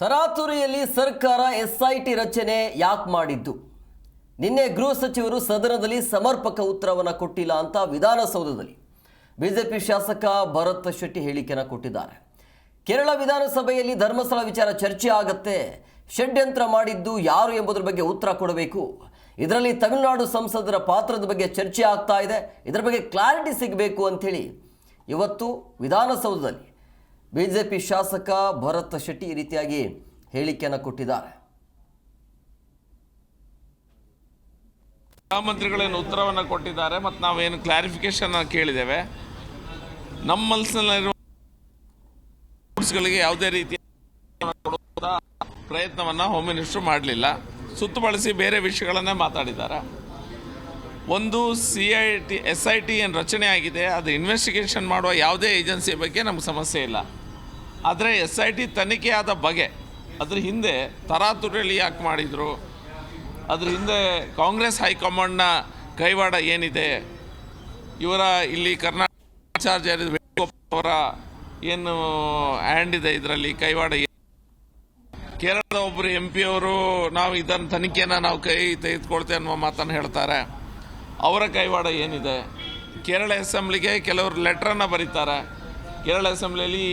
ತರಾತುರಿಯಲ್ಲಿ ಸರ್ಕಾರ ಎಸ್ಐಟಿ ರಚನೆ ಯಾಕೆ ಮಾಡಿದ್ದು? ನಿನ್ನೆ ಗೃಹ ಸಚಿವರು ಸದನದಲ್ಲಿ ಸಮರ್ಪಕ ಉತ್ತರವನ್ನು ಕೊಟ್ಟಿಲ್ಲ ಅಂತ ವಿಧಾನಸೌಧದಲ್ಲಿ ಬಿಜೆಪಿ ಶಾಸಕ ಭರತ್ ಶೆಟ್ಟಿ ಹೇಳಿಕೆಯನ್ನು ಕೊಟ್ಟಿದ್ದಾರೆ. ಕೇರಳ ವಿಧಾನಸಭೆಯಲ್ಲಿ ಧರ್ಮಸ್ಥಳ ವಿಚಾರ ಚರ್ಚೆ ಆಗತ್ತೆ, ಷಡ್ಯಂತ್ರ ಮಾಡಿದ್ದು ಯಾರು ಎಂಬುದರ ಬಗ್ಗೆ ಉತ್ತರ ಕೊಡಬೇಕು. ಇದರಲ್ಲಿ ತಮಿಳುನಾಡು ಸಂಸದರ ಪಾತ್ರದ ಬಗ್ಗೆ ಚರ್ಚೆ ಆಗ್ತಾ ಇದೆ, ಇದರ ಬಗ್ಗೆ ಕ್ಲಾರಿಟಿ ಸಿಗಬೇಕು ಅಂಥೇಳಿ ಇವತ್ತು ವಿಧಾನಸೌಧದಲ್ಲಿ ಬಿಜೆಪಿ ಶಾಸಕ ಭರತ್ ಶೆಟ್ಟಿ ಈ ರೀತಿಯಾಗಿ ಹೇಳಿಕೆಯನ್ನು ಕೊಟ್ಟಿದ್ದಾರೆ. ಮಂತ್ರಿಗಳೇನು ಉತ್ತರವನ್ನು ಕೊಟ್ಟಿದ್ದಾರೆ ಮತ್ತು ನಾವೇನು ಕ್ಲಾರಿಫಿಕೇಶನ್ ಕೇಳಿದ್ದೇವೆ. ನಮ್ಮ ಮನಸ್ಸಿನಲ್ಲಿರುವ ಯಾವುದೇ ರೀತಿಯ ಪ್ರಯತ್ನವನ್ನು ಹೋಮ್ ಮಿನಿಸ್ಟರ್ ಮಾಡಲಿಲ್ಲ. ಸುತ್ತು ಬಳಸಿ ಬೇರೆ ವಿಷಯಗಳನ್ನೇ ಮಾತಾಡಿದ್ದಾರೆ. ಒಂದು C I T S I T ಏನು ರಚನೆ ಆಗಿದೆ, ಅದು ಇನ್ವೆಸ್ಟಿಗೇಷನ್ ಮಾಡುವ ಯಾವುದೇ ಏಜೆನ್ಸಿ ಬಗ್ಗೆ ನಮ್ಗೆ ಸಮಸ್ಯೆ ಇಲ್ಲ. ಆದರೆ ಎಸ್ ಐ ಟಿ ತನಿಖೆಯಾದ ಬಗೆ. ಅದ್ರ ಹಿಂದೆ ತರಾತುರಿಯಲ್ಲಿ ಯಾಕೆ ಮಾಡಿದರು? ಅದ್ರ ಹಿಂದೆ ಕಾಂಗ್ರೆಸ್ ಹೈಕಮಾಂಡ್ನ ಕೈವಾಡ ಏನಿದೆ? ಇವರ ಇಲ್ಲಿ ಕರ್ನಾಟಕ ಚಾರ್ಜ್ ಯಾರಿದ್ರು ವೇಣುಗೋಪಾಲ್ ಅವರ ಏನು ಹ್ಯಾಂಡ್ ಇದೆ ಇದರಲ್ಲಿ ಕೈವಾಡ ಕೇರಳದ ಒಬ್ಬರು ಎಂ ಪಿ ಅವರು ನಾವು ಇದನ್ನು ತನಿಖೆನ ನಾವು ಕೈ ತೆಗೆದುಕೊಳ್ತೇವೆ ಅನ್ನುವ ಮಾತನ್ನು ಹೇಳ್ತಾರೆ. ಅವರ ಕೈವಾಡ ಏನಿದೆ? ಕೇರಳ ಅಸೆಂಬ್ಲಿಗೆ ಕೆಲವರು ಲೆಟ್ರನ್ನು ಬರೀತಾರೆ. ಕೇರಳ ಅಸೆಂಬ್ಲಿಯಲ್ಲಿ